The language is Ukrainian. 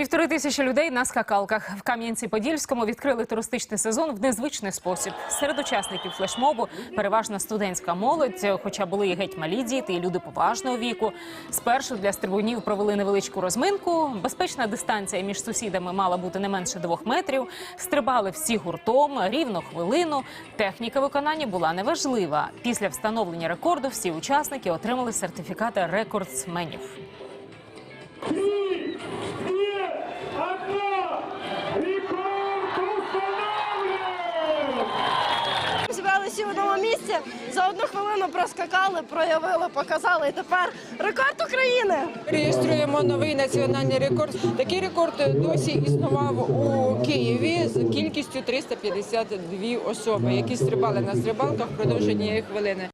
Півтори тисячі людей на скакалках в Кам'янці-Подільському відкрили туристичний сезон в незвичний спосіб. Серед учасників флешмобу переважно студентська молодь, хоча були і геть малі діти, і люди поважного віку. Спершу для стрибунів провели невеличку розминку. Безпечна дистанція між сусідами мала бути не менше двох метрів. Стрибали всі гуртом рівно хвилину. Техніка виконання була неважлива. Після встановлення рекорду всі учасники отримали сертифікати рекордсменів. Зібралися в одному місці, за одну хвилину проскакали, проявили, показали. І тепер рекорд України. Реєструємо новий національний рекорд. Такий рекорд досі існував у Києві з кількістю 352 особи, які стрибали на стрибалках впродовж однієї хвилини.